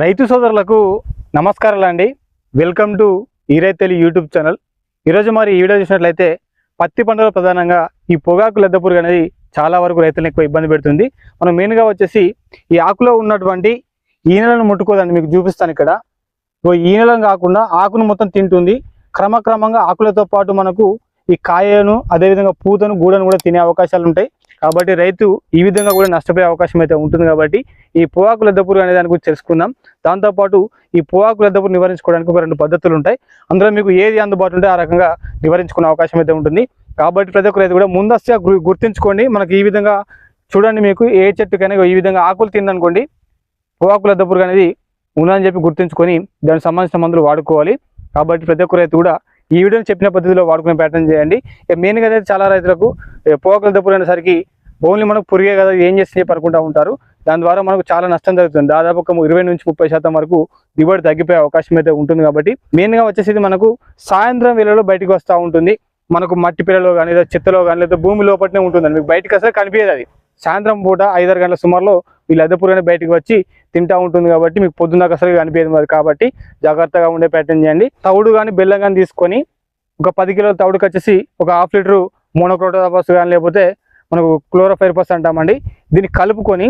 రైతు సోదరులకు నమస్కారాలు అండి వెల్కమ్ టు ఈరైతెలి యూట్యూబ్ ఛానల్ ఈరోజు మరి ఈ వీడియో చూసినట్లయితే పత్తి పంటలో ప్రధానంగా ఈ పొగాకు లద్దె పురుగు అనేది చాలా వరకు రైతులను ఎక్కువ ఇబ్బంది పెడుతుంది. మనం మెయిన్గా వచ్చేసి ఈ ఆకులో ఉన్నటువంటి ఈనెలను ముట్టుకోదండి మీకు చూపిస్తాను ఇక్కడ. ఈనెలను కాకుండా ఆకును మొత్తం తింటుంది. క్రమక్రమంగా ఆకులతో పాటు మనకు ఈ కాయను అదేవిధంగా పూతను గూడను కూడా తినే అవకాశాలు ఉంటాయి. కాబట్టి రైతు ఈ విధంగా కూడా నష్టపోయే అవకాశం అయితే ఉంటుంది కాబట్టి ఈ పొగాకు లద్దపురు అనే దాని గురించి తెలుసుకుందాం. దాంతోపాటు ఈ పొగాకు లద్దపురు నివారించుకోవడానికి ఒక రెండు పద్ధతులు ఉంటాయి. అందులో మీకు ఏది అందుబాటులో ఉంటే ఆ రకంగా నివారించుకునే అవకాశం అయితే ఉంటుంది. కాబట్టి ప్రతి ఒక్క రైతు కూడా ముందస్తుగా గుర్తుంచుకోండి. మనకి ఈ విధంగా చూడండి మీకు ఏ చెట్టుకైనా ఈ విధంగా ఆకులు తిందనుకోండి పొగాకు లద్దపురుగు అనేది ఉందని చెప్పి గుర్తుంచుకొని దానికి సంబంధించిన మందులు వాడుకోవాలి. కాబట్టి ప్రతి ఒక్క రైతు కూడా ఈ వీడియోని చెప్పిన పద్ధతిలో వాడుకునే ప్యాటర్న్ చేయండి. మెయిన్గా అయితే చాలా రైతులకు పోకల పొగాకు అనేసరికి ఓన్లీ మనకు పురిగే కదా ఏం చేస్తే చెప్పి అనుకుంటా ఉంటారు. దాని ద్వారా మనకు చాలా నష్టం జరుగుతుంది. దాదాపు ఒక ఇరవై నుంచి ముప్పై శాతం వరకు దిగుబడి తగ్గిపోయే అవకాశం అయితే ఉంటుంది కాబట్టి మెయిన్గా వచ్చేసి మనకు సాయంత్రం వేళలో బయటకు వస్తూ ఉంటుంది. మనకు మట్టి పిల్లలో కానీ లేదా చెత్తలో కానీ లేదా భూమి లోపలనే ఉంటుందండి. మీకు బయటకు అసలు కనిపించేది అది. సాయంత్రం పూట ఐదారు గంటల సుమారులో వీళ్ళు అద్దెపురనే బయటికి వచ్చి తింటా ఉంటుంది కాబట్టి మీకు పొద్దున్న దాకా అసలు కనిపించదు మరి. కాబట్టి జాగ్రత్తగా ఉండే ప్యాటర్న్ చేయండి. తవుడు కానీ బెల్లం కానీ తీసుకొని ఒక పది కిలోల తవుడుకి వచ్చేసి ఒక హాఫ్ లీటరు మోనోక్రోటోపస్ కానీ లేకపోతే మనకు క్లోరోఫైర్పస్ అంటామండి. దీన్ని కలుపుకొని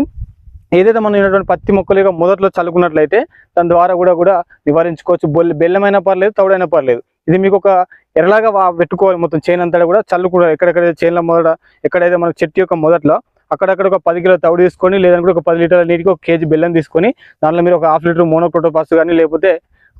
ఏదైతే మనం ఉన్నటువంటి పత్తి మొక్కలుగా మొదట్లో చల్లుకున్నట్లయితే దాని ద్వారా కూడా కూడా నివారించుకోవచ్చు. బొల్ బెల్లమైనా పర్లేదు తవుడైనా పర్లేదు. ఇది మీకు ఒక ఎరలాగా పెట్టుకోవాలి మొత్తం చేను అంతా కూడా. చల్లు కూడా ఎక్కడెక్కడ చేనుల మొదట ఎక్కడైతే మన చెట్టు యొక్క మొదట్లో అక్కడక్కడ ఒక పది కిలో తవుడు తీసుకొని లేదంటే ఒక పది లీటర్ల నీటికి ఒక కేజీ బెల్లం తీసుకొని దాంట్లో మీరు ఒక హాఫ్ లీటర్ మోనోక్రోటోపాస్ కానీ లేకపోతే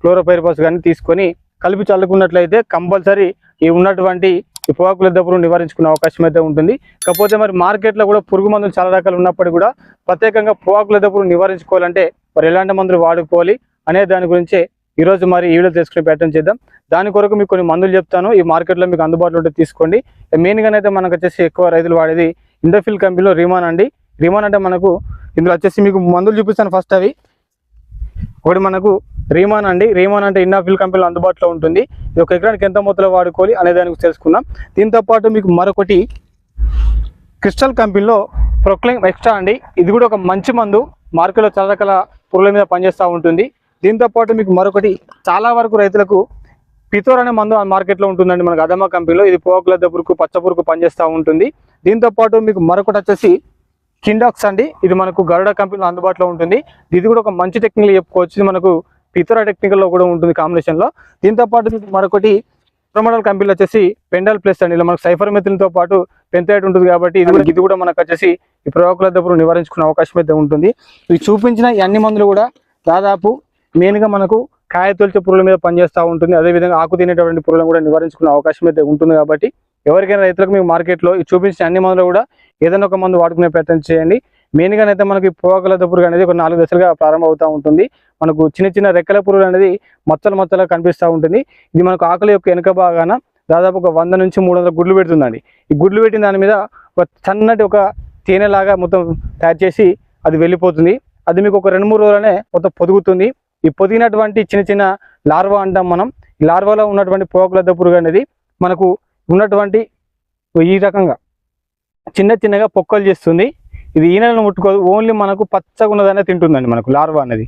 క్లోరోపైరపాస్ కానీ తీసుకొని కలిపి చల్లుకున్నట్లయితే కంపల్సరీ ఈ ఉన్నటువంటి ఈ పొగాకుల దెబ్బను నివారించుకునే అవకాశం అయితే ఉంటుంది. కాకపోతే మరి మార్కెట్లో కూడా పురుగు మందులు చాలా రకాలు ఉన్నప్పటికీ కూడా ప్రత్యేకంగా పొగాకుల దెబ్బను నివారించుకోవాలంటే మరి ఎలాంటి మందులు వాడుకోవాలి అనే దాని గురించే ఈరోజు మరి ఈ వీడియో తెలుసుకునే ప్రయత్నం చేద్దాం. దాని కొరకు మీకు కొన్ని మందులు చెప్తాను. ఈ మార్కెట్లో మీకు అందుబాటులో ఉంటే తీసుకోండి. మెయిన్గానైతే అయితే మనకు వచ్చేసి ఎక్కువ రైతులు వాడేది ఇండోఫిల్ కంపెనీలో రిమాన్ అండి. రిమాన్ అంటే మనకు ఇందులో వచ్చేసి మీకు మందులు చూపిస్తాను ఫస్ట్ అవి. ఒకటి మనకు రీమాన్ అండి. రీమాన్ అంటే ఇన్నాఫిల్ కంపెనీలో అందుబాటులో ఉంటుంది. ఇది ఒక ఎకరానికి ఎంత మొత్తంలో వాడుకోవాలి అనే దాని గురించి తెలుసుకుందాం. దీంతో పాటు మీకు మరొకటి క్రిస్టల్ కంపెనీలో ప్రొక్లైమ్ ఎక్స్ట్రా అండి. ఇది కూడా ఒక మంచి మందు. మార్కెట్లో చాలా రకాల పురుగుల మీద పనిచేస్తూ ఉంటుంది. దీంతో పాటు మీకు మరొకటి చాలా వరకు రైతులకు పితోర్ అనే మందు ఆ మార్కెట్లో ఉంటుందండి. మనకు అదమ్మ కంపెనీలో. ఇది పోకుల దెబ్బకు పచ్చ పురుగు పనిచేస్తూ ఉంటుంది. దీంతో పాటు మీకు మరొకటి వచ్చేసి కిండాక్స్ అండి. ఇది మనకు గరుడ కంపెనీలో అందుబాటులో ఉంటుంది. ఇది కూడా ఒక మంచి టెక్నికల్ చెప్పుకోవచ్చు. మనకు పితోరా టెక్నికల్లో కూడా ఉంటుంది కాంబినేషన్లో దీంతో పాటు మీకు మరొకటి ప్రొమోడల్ కంపెనీలో వచ్చేసి పెండల్ ప్లస్ అండి. ఇలా మనకు సైఫర్ మెథిన్తో పాటు పెంతైట్ ఉంటుంది కాబట్టి ఇది కూడా ఇది కూడా మనకు వచ్చేసి ఈ ప్రయోగకుల దగ్గర నివారించుకునే అవకాశం అయితే ఉంటుంది. ఇవి చూపించిన ఈ అన్ని మందులు కూడా దాదాపు మెయిన్గా మనకు కాయ తొలిచే పురుగుల మీద పనిచేస్తూ ఉంటుంది. అదేవిధంగా ఆకు తినేటువంటి పురుగులను కూడా నివారించుకునే అవకాశం అయితే ఉంటుంది కాబట్టి ఎవరికైనా రైతులకు మీకు మార్కెట్లో చూపించిన అన్ని మందులు కూడా ఏదైనా ఒక మందు వాడుకునే ప్రయత్నం చేయండి. మెయిన్గా అయితే మనకి పోగల పురుగు అనేది ఒక నాలుగు దశలుగా ప్రారంభం అవుతూ ఉంటుంది. మనకు చిన్న చిన్న రెక్కల పురుగు అనేది మచ్చలు మచ్చలుగా కనిపిస్తూ ఉంటుంది. ఇది మనకు ఆకలి యొక్క వెనుక భాగాన దాదాపు ఒక వంద నుంచి మూడు వందల గుడ్లు పెడుతుందండి. ఈ గుడ్లు పెట్టిన దాని మీద ఒక సన్నటి ఒక తేనెలాగా మొత్తం తయారు చేసి అది వెళ్ళిపోతుంది. అది మీకు ఒక రెండు మూడు రోజులనే మొత్తం పొదుగుతుంది. ఈ పొదిగినటువంటి చిన్న చిన్న లార్వా అంటాం మనం. ఈ లార్వాలో ఉన్నటువంటి పోకలద్ద పురుగు అనేది మనకు ఉన్నటువంటి ఈ రకంగా చిన్న చిన్నగా పొక్కలు చేస్తుంది. ఇది ఈనెలను ముట్టుకోదు. ఓన్లీ మనకు పచ్చగా ఉన్నదనే తింటుందండి మనకు లార్వా అనేది.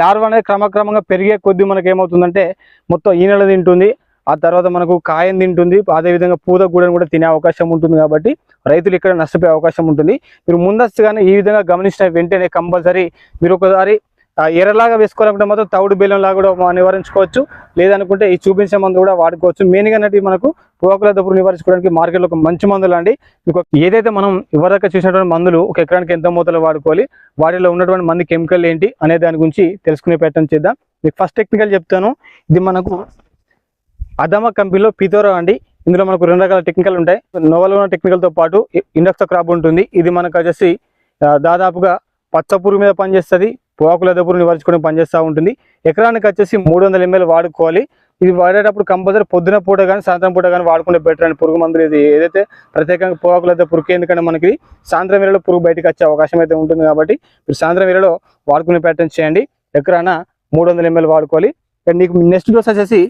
లార్వా అనేది క్రమక్రమంగా పెరిగే కొద్దీ మనకు ఏమవుతుందంటే మొత్తం ఈనలు తింటుంది. ఆ తర్వాత మనకు కాయం తింటుంది. అదేవిధంగా పూత గూడను కూడా తినే అవకాశం ఉంటుంది కాబట్టి రైతులు ఇక్కడ నష్టపోయే అవకాశం ఉంటుంది. మీరు ముందస్తుగానే ఈ విధంగా గమనించిన వెంటనే కంపల్సరీ మీరు ఒకసారి ఎర్రలాగా వేసుకోవాలనుకుంటే మాత్రం తౌడు బెల్లం లాగా కూడా నివారించుకోవచ్చు. లేదనుకుంటే ఈ చూపించే మందు కూడా వాడుకోవచ్చు. మెయిన్గా అనేది మనకు పోకల దప్పులు నివారించుకోవడానికి మార్కెట్లో ఒక మంచి మందులు అండి మీకు ఏదైతే మనం ఇవరదాకా చూసినటువంటి మందులు ఒక ఎకరానికి ఎంత మోతాదులో వాడుకోవాలి వాటిలో ఉన్నటువంటి మంది కెమికల్ ఏంటి అనే దాని గురించి తెలుసుకునే ప్రయత్నం చేద్దాం. మీకు ఫస్ట్ టెక్నికల్ చెప్తాను. ఇది మనకు అదమ కంపెనీలో పితోరా అండి. ఇందులో మనకు రెండు రకాల టెక్నికల్ ఉంటాయి. నోవల్ ఉన్న టెక్నికల్తో పాటు ఇండక్స్ క్రాప్ ఉంటుంది. ఇది మనకు వచ్చేసి దాదాపుగా పచ్చ పురుగు మీద పనిచేస్తుంది. పోకుల దెబ్బలు నివారించుకుని పనిచేస్తూ ఉంటుంది. ఎకరానికి వచ్చేసి మూడు వందల ఎంఎల్ వాడుకోవాలి. ఇది వాడేటప్పుడు కంపల్సరీ పొద్దున పూట కానీ సాయంత్రం పూట కానీ వాడుకుంటే బెటర్ అని పురుగు మందులు ఇది ఏదైతే ప్రత్యేకంగా పోకుల దెబ్బ పురుగు ఎందుకంటే మనకి సాయంత్రం వేళలో పురుగు బయటకు వచ్చే అవకాశం అయితే ఉంటుంది కాబట్టి మీరు సాయంత్రం వేళలో వాడుకునే ప్యాటర్న్ చేయండి. ఎకరాన మూడు వందల ఎంఎల్ వాడుకోవాలి. నీకు నెక్స్ట్ డోస్ వచ్చేసి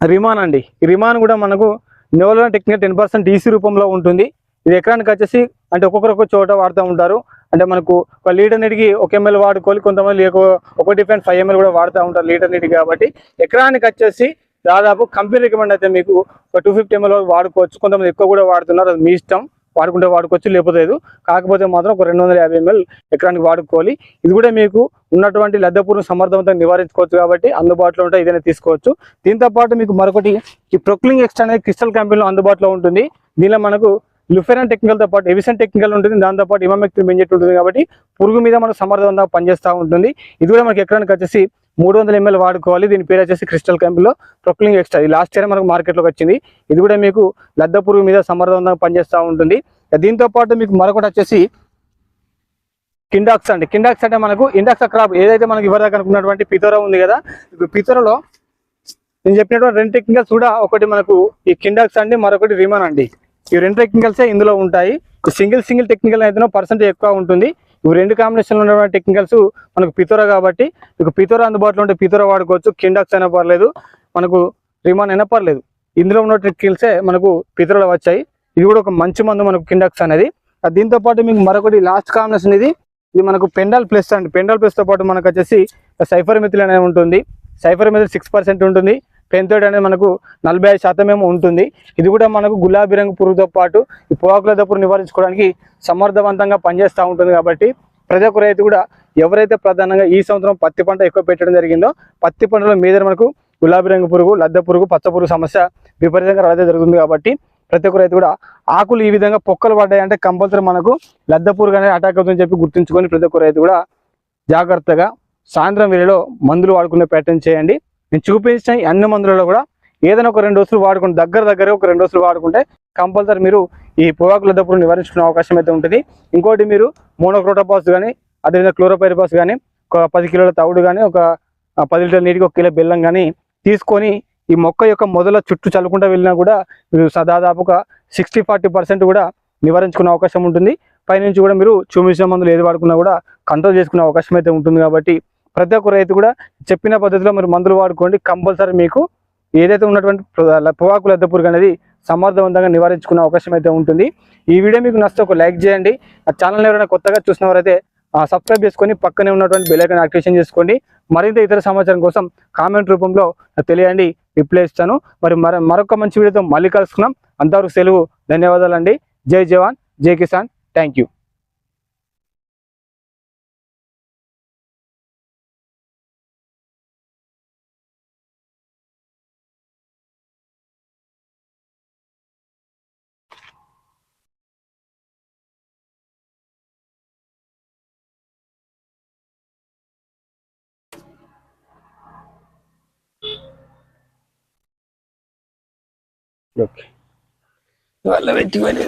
రిమాన్ అండి. ఈ రిమాన్ కూడా మనకు నెవలన టెక్నిక్ టెన్ పర్సెంట్ ఈసీ రూపంలో ఉంటుంది. ఇది ఎకరానికి వచ్చేసి అంటే ఒక్కొక్కరు ఒక్కొక్క చోట వాడుతూ ఉంటారు. అంటే మనకు ఒక లీటర్ నీటికి ఒక ఎంఎల్ వాడుకోవాలి కొంతమంది ఒక- ఒక డిఫరెంట్ ఫైవ్ ఎంఎల్ కూడా వాడుతూ ఉంటారు లీటర్ నీటికి కాబట్టి. ఎకరానికి వచ్చేసి దాదాపు కంపెనీ రికమెండ్ అయితే మీకు ఒక టూ ఫిఫ్టీ ఎంఎల్ వాడుకోవచ్చు. కొంతమంది ఎక్కువ కూడా వాడుతున్నారు అది మీ ఇష్టం. వాడుకుంటే వాడుకోవచ్చు లేకపోతే లేదు. కాకపోతే మాత్రం ఒక రెండు వందల యాభై ఎంఎల్ ఎకరానికి వాడుకోవాలి. ఇది కూడా మీకు ఉన్నటువంటి లద్దపూర్ను సమర్థవంతంగా నివారించుకోవచ్చు కాబట్టి అందుబాటులో ఉంటే ఇదైనా తీసుకోవచ్చు. దీంతో పాటు మీకు మరొకటి ఈ ప్రొక్లింగ్ ఎక్స్ట్రా అనేది క్రిస్టల్ కంపెనీలో అందుబాటులో ఉంటుంది. దీనిలో మనకు లుఫెరాన్ టెక్నికల్తో పాటు ఎవిసన్ టెక్నికల్ ఉంటుంది. దాంతో పాటు ఇమామెక్టిన్ బెంజెట్ ఉంటుంది కాబట్టి పురుగు మీద మనకు సమర్థవంతంగా పనిచేస్తూ ఉంటుంది. ఇది కూడా మనకి ఎకరానికి వచ్చేసి మూడు వందల ఎంఎల్ వాడుకోవాలి. దీని పేరు వచ్చేసి క్రిస్టల్ కంపెనీలో ప్రొక్లింగ్ ఎక్స్ట్రా. ఇది లాస్ట్ ఇయర్ మనకు మార్కెట్లోకి వచ్చింది. ఇది కూడా మీకు లద్ద పురుగు మీద సమర్థవంతంగా పనిచేస్తూ ఉంటుంది. దీంతో పాటు మీకు మరొకటి వచ్చేసి కిండాక్స్ అండి. కిండాక్స్ అంటే మనకు ఇండాక్స్ క్రాప్ ఏదైతే మనకి ఇవ్వదాకా అనుకున్నటువంటి పితోరా ఉంది కదా. ఇప్పుడు పితోరలో నేను చెప్పినటువంటి రెండు టెక్నికల్స్ కూడా ఒకటి మనకు ఈ కిండాక్స్ అండి మరొకటి రిమాన్ అండి. ఈ రెండు టెక్నికల్సే ఇందులో ఉంటాయి. సింగిల్ సింగిల్ టెక్నికల్ అయితేనో పర్సెంటేజ్ ఎక్కువ ఉంటుంది. ఇవి రెండు కాంబినేషన్లో ఉన్నటువంటి టెక్నికల్స్ మనకు పితోరా కాబట్టి మీకు పితోరా అందుబాటులో ఉంటే పితోరా వాడుకోవచ్చు. కిండాక్స్ అయినా పర్లేదు. మనకు రిమాన్ అయినా పర్లేదు. ఇందులో ఉన్న టెక్నికల్సే మనకు పితోరలో వచ్చాయి. ఇది కూడా ఒక మంచి మందు మనకు కిండాక్స్ అనేది. దీంతో పాటు మీకు మరొకటి లాస్ట్ కాంబినేషన్ ఇది. ఇది మనకు పెండాల్ ప్లస్ అండి. పెండాల్ ప్లస్తో పాటు మనకు వచ్చేసి సైఫర్ మిథిల్ అనేది ఉంటుంది. సైఫర్ మిథిల్ సిక్స్ పర్సెంట్ ఉంటుంది. పెంతోడ్ అనేది మనకు నలభై ఐదు శాతం ఏమో ఉంటుంది. ఇది కూడా మనకు గులాబీ రంగు పురుగుతో పాటు ఈ పొగాకుల దప్పురు నివారించుకోవడానికి సమర్థవంతంగా పనిచేస్తూ ఉంటుంది కాబట్టి ప్రతి ఒక్క రైతు కూడా ఎవరైతే ప్రధానంగా ఈ సంవత్సరం పత్తి పంట ఎక్కువ పెట్టడం జరిగిందో పత్తి పంటలో మీద మనకు గులాబీ రంగు పురుగు లద్దె పురుగు పచ్చ పురుగు సమస్య విపరీతంగా రావడం జరుగుతుంది కాబట్టి ప్రతి ఒక్క రైతు కూడా ఆకులు ఈ విధంగా పొక్కలు పడ్డాయంటే కంపల్సరీ మనకు లద్దె పురుగు అనేది అటాక్ అవుతుందని చెప్పి గుర్తుంచుకొని ప్రతి ఒక్క రైతు కూడా జాగ్రత్తగా సాయంత్రం వేళలో మందులు వాడుకునే ప్యాటర్న్ చేయండి. నేను చూపించిన అన్ని మందులలో కూడా ఏదైనా ఒక రెండు రోజులు వాడుకుంటే దగ్గర దగ్గర ఒక రెండు రోజులు వాడుకుంటే కంపల్సరీ మీరు ఈ పొగాకుల దప్పుడు నివారించుకునే అవకాశం అయితే ఉంటుంది. ఇంకోటి మీరు మోనోక్రోటోపాస్ కానీ అదేవిధంగా క్లోరోపైరిపాస్ కానీ ఒక పది కిలోల తవుడు కానీ ఒక పది లీటర్ నీటికి ఒక కిలో బెల్లం కానీ తీసుకొని ఈ మొక్క యొక్క మొదల చుట్టూ చల్లుకుంటూ వెళ్ళినా కూడా మీరు దాదాపుగా సిక్స్టీ ఫార్టీ పర్సెంట్ కూడా నివారించుకునే అవకాశం ఉంటుంది. పైనుంచి కూడా మీరు చూపించిన మందులు ఏది వాడుకున్నా కూడా కంట్రోల్ చేసుకునే అవకాశం అయితే ఉంటుంది కాబట్టి ప్రతి ఒక్క రైతు కూడా చెప్పిన పద్ధతిలో మీరు మందులు వాడుకోండి. కంపల్సరీ మీకు ఏదైతే ఉన్నటువంటి ప్ర- పొగాకు లద్దపురుగు అనేది సమర్థవంతంగా నివారించుకునే అవకాశం అయితే ఉంటుంది. ఈ వీడియో మీకు నచ్చితే ఒక లైక్ చేయండి. ఆ ఛానల్ ఎవరైనా కొత్తగా చూసినవారైతే సబ్స్క్రైబ్ చేసుకొని పక్కనే ఉన్నటువంటి బెల్ యాక్టివేషన్ చేసుకోండి. మరింత ఇతర సమాచారం కోసం కామెంట్ రూపంలో తెలియండి. రిప్లై ఇస్తాను. మరి మర మరొక మంచి వీడియోతో మళ్ళీ కలుసుకున్నాం అంతవరకు సెలవు ధన్యవాదాలండి. జై జవాన్ జై కిసాన్. థ్యాంక్ యూ ఓకే వాళ్ళ వెతికి వెళ్ళి